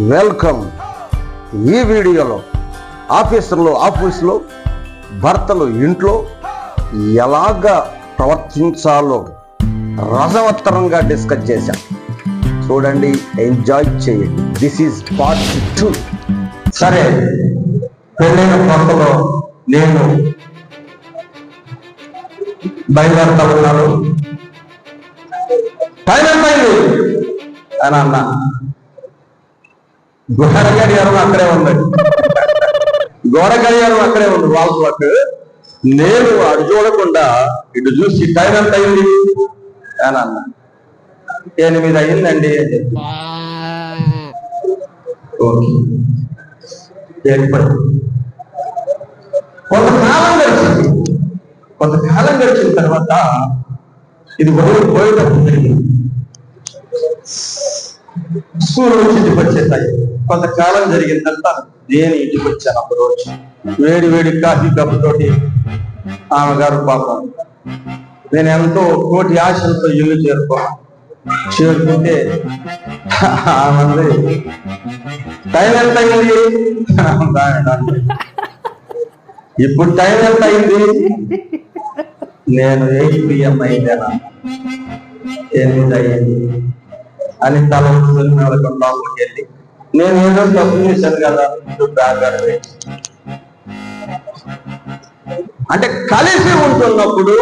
Welcome. ఈ వీడియోలో ఆఫీసులో ఆఫీసులో భర్తలు ఇంట్లో ఎలాగ ప్రవర్తించాలో రసవత్తరంగా డిస్కస్ చేశాం. చూడండి ఎంజాయ్ చేయండి. దిస్ ఈజ్ పార్ట్ టూ సరే పెళ్ళైన కొత్తలో నేను బయలుదేరుతా ఉన్నాను. టైం అని అన్నా. గోడ గడియారం అక్కడే ఉంది. గోడ గడియారం అక్కడే ఉంది వాళ్ళ వాక్ నేను అటు చూడకుండా ఇటు చూసి టైం ఎంత అయింది? అని అన్న. ఎనిమిది అయిందండి. అని చెప్పి ఓకే కొంతకాలం గడిచింది. కొంతకాలం గడిచిన తర్వాత ఇది వదిలి పోయేటప్పుడు జరిగింది. స్కూల్ నుంచి ఇంటికి వచ్చేసాయి. కొంతకాలం జరిగిందంతా నేను ఇంటికి వచ్చాను ఒక రోజు. వేడి వేడి కాఫీ కప్పు తోటి ఆమె గారు పాపం. నేను ఎంతో కోటి ఆశలతో ఇల్లు చేరుకోను చేరుకుంటే ఆమె టైం ఎంత అయింది? ఇప్పుడు టైం ఎంత అయింది? నేను ఎయిట్ పిఎం అయిందేనా ఎనిమిది అయింది. అని తల ఉంచుకొని లోపలికి వెళ్ళి నేను ఏదో తప్పు చేశాను కదా నువ్వు బ్యాగ్ అంటే కలిసి ఉంటున్నప్పుడు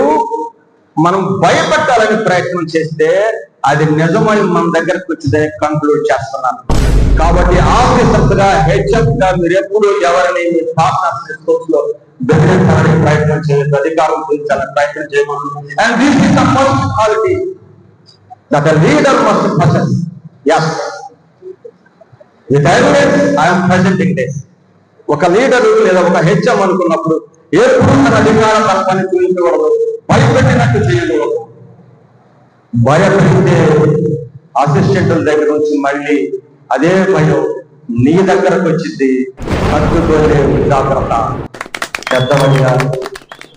మనం భయపెట్టాలని ప్రయత్నం చేస్తే అది నిజమై మన దగ్గరకు వచ్చిందని కంక్లూడ్ చేస్తున్నాను. కాబట్టి ఆఫీసర్స్గా హెచ్ఎఫ్గా మీరు ఎప్పుడు ఎవరిని మీ పార్ట్నర్స్లో బెదిరించాలని ప్రయత్నం చేయొద్దు అధికారం చూపించాలని ప్రయత్నం చేయకూడదు. And this is the first quality that leader must possess as I am present in this. ఒక లీడరు లేదా ఒక హెచ్ఎం అనుకున్నప్పుడు ఎప్పుడు తన అధికార తత్వాన్ని చూపించకూడదు? భయపెట్టినట్టు చేయకూడదు. భయపెడితే అసిస్టెంట్ల దగ్గర నుంచి మళ్ళీ అదే భయం నీ దగ్గరకు వచ్చింది. తగ్గుతోనే జాగ్రత్త. పెద్దవయ్యా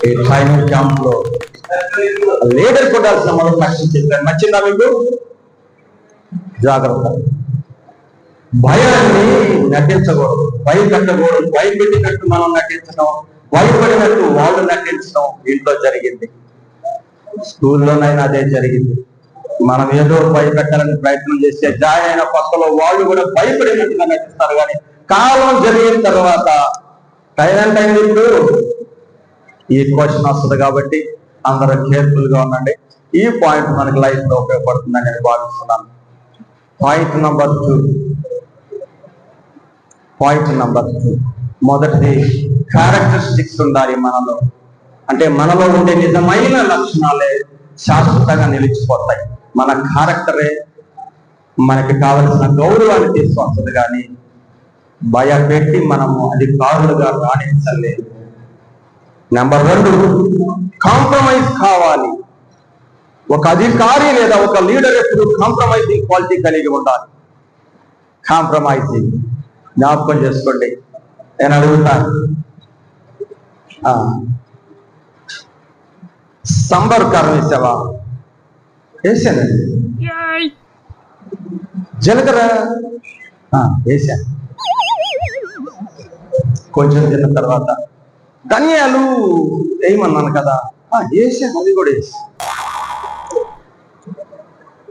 ఈ ట్రైనింగ్ క్యాంప్లో లీడర్ కొట్టాల్సిన మొదటి లక్ష్యం చెప్పాను నచ్చిందా మీకు? జాగ్రత్త. భయాన్ని నటించకూడదు. భయపెట్టకూడదు భయపెట్టినట్టు మనం నటించడం భయపడినట్టు వాళ్ళు నటించడం ఇంట్లో జరిగింది. స్కూల్లోనైనా అదే జరిగింది. మనం ఏదో భయపెట్టాలని ప్రయత్నం చేస్తే జాయిన్ అయిన పక్కలో వాళ్ళు కూడా భయపడినట్టుగా నటిస్తారు కానీ కాలం జరిగిన తర్వాత టైం ఎంత ఇప్పుడు ఈ క్వశ్చన్ వస్తుంది కాబట్టి అందరూ కేర్ఫుల్గా ఉండండి. ఈ పాయింట్ మనకి లైఫ్లో ఉపయోగపడుతుందని నేను భావిస్తున్నాను. Point number two point number two మొదటిది క్యారెక్టరిస్టిక్స్ ఉండాలి మనలో. అంటే మనలో ఉండే నిజమైన లక్షణాలే శాశ్వతంగా నిలిచిపోతాయి. మన క్యారెక్టరే మనకి కావలసిన గౌరవాన్ని తీసుకొస్తుంది కానీ భయపెట్టి మనము అధికారులుగా రాణించలేదు నెంబర్ రెండు కాంప్రమైజ్ కావాలి. ఒక అధికారి లేదా ఒక లీడర్ ఎప్పుడు కాంప్రమైజింగ్ క్వాలిటీ కలిగి ఉండాలి. కాంప్రమైజింగ్ జ్ఞాపకం చేసుకోండి. నేను అడుగుతాను ఆ, సంబర్ కారం వేసావా వేసానండి జీలకర్ర. ఆ, వేసాను కొంచెం తిన్న తర్వాత. ధనియాలు. వేయమన్నాను కదా? ఆ, అది కూడా వేసి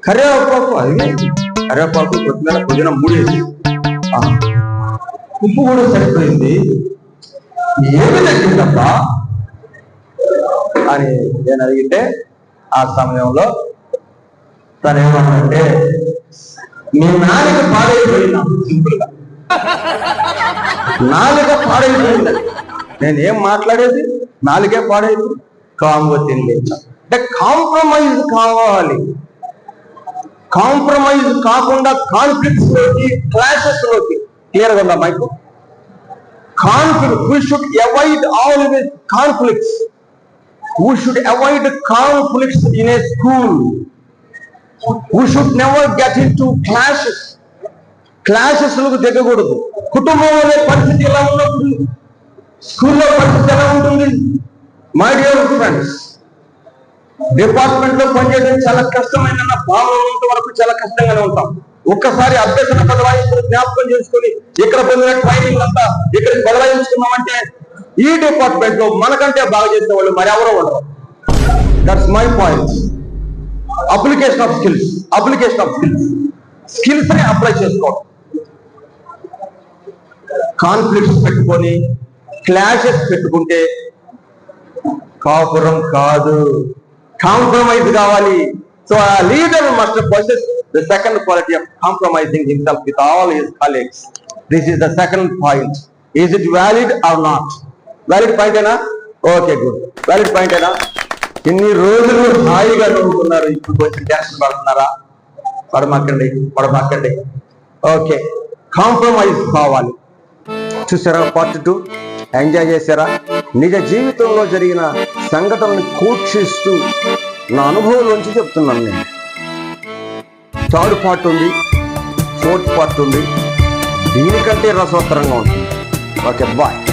కరివేపాకు అది వేసి. కరివేపాకు కొద్దిగా పుదీనా మూడు వేసి ఉప్పు కూడా సరిపోయింది. ఏమి తగ్గిందబ్బా అని నేను అడిగితే ఆ సమయంలో తను ఏమన్నంటే మీ నాలుక పాడైపోయిందా సింపుల్గా నాలుక పాడైపోయింది. నేను ఏం మాట్లాడేది? నాలుగే పాడేది? కాంగో తిండి. అంటే కాంప్రమైజ్ కావాలి. కాంప్రమైజ్ కాకుండా కాన్ఫ్లిక్ట్స్లోకి క్లాసెస్లోకి. క్లియర్గా ఉందా mic? Conflict we should avoid always conflicts we should avoid conflicts in a school we should never get into clashes క్లాసెస్లకు దిగకూడదు. కుటుంబంలో పరిస్థితి ఎలా ఉన్నప్పుడు స్కూల్లో పరిస్థితి ఎలా ఉంటుంది? మై డియర్ ఫ్రెండ్స్ డిపార్ట్మెంట్లో పనిచేయడం చాలా కష్టమైన భావన వరకు చాలా కష్టంగానే ఉంటాం. ఒక్కసారి అభ్యసన బదలాయించుకుని జ్ఞాపకం చేసుకుని ఇక్కడ పొందిన ట్రైనింగ్ అంతా ఇక్కడ బదలాయించుకున్నామంటే ఈ డిపార్ట్మెంట్లో మనకంటే బాగా చేసే వాళ్ళు మరెవరో ఉండరు. That's my point application of skills application of skills స్కిల్స్ని అప్లై చేసుకోవడం కాన్ఫ్లిక్ట్స్ పెట్టుకొని క్లాషెస్ పెట్టుకుంటే కాపురం కాదు. కాంప్రమైజ్ కావాలి. So a leader must possess the second quality of compromising himself with all his colleagues this is the second point is it valid or not valid point okay good valid point అయినా ఇన్ని రోజులు హాయిగా నవ్వుతున్నారు ఇప్పుడు కొంచెం tension పడుతున్నారా? పడమాకండి పడమాకండి. Okay compromise కావాలి. చూసారా పార్ట్ టూ ఎంజాయ్ చేశారా? నిజ జీవితంలో జరిగిన సంఘటనని కూర్చిస్తూ నా అనుభవంలోంచి చెప్తున్నాను నేను. థర్డ్ పార్ట్ ఉంది ఫోర్త్ పార్ట్ ఉంది. దీనికంటే రసవత్తరంగా ఉంటుంది. Okay bye.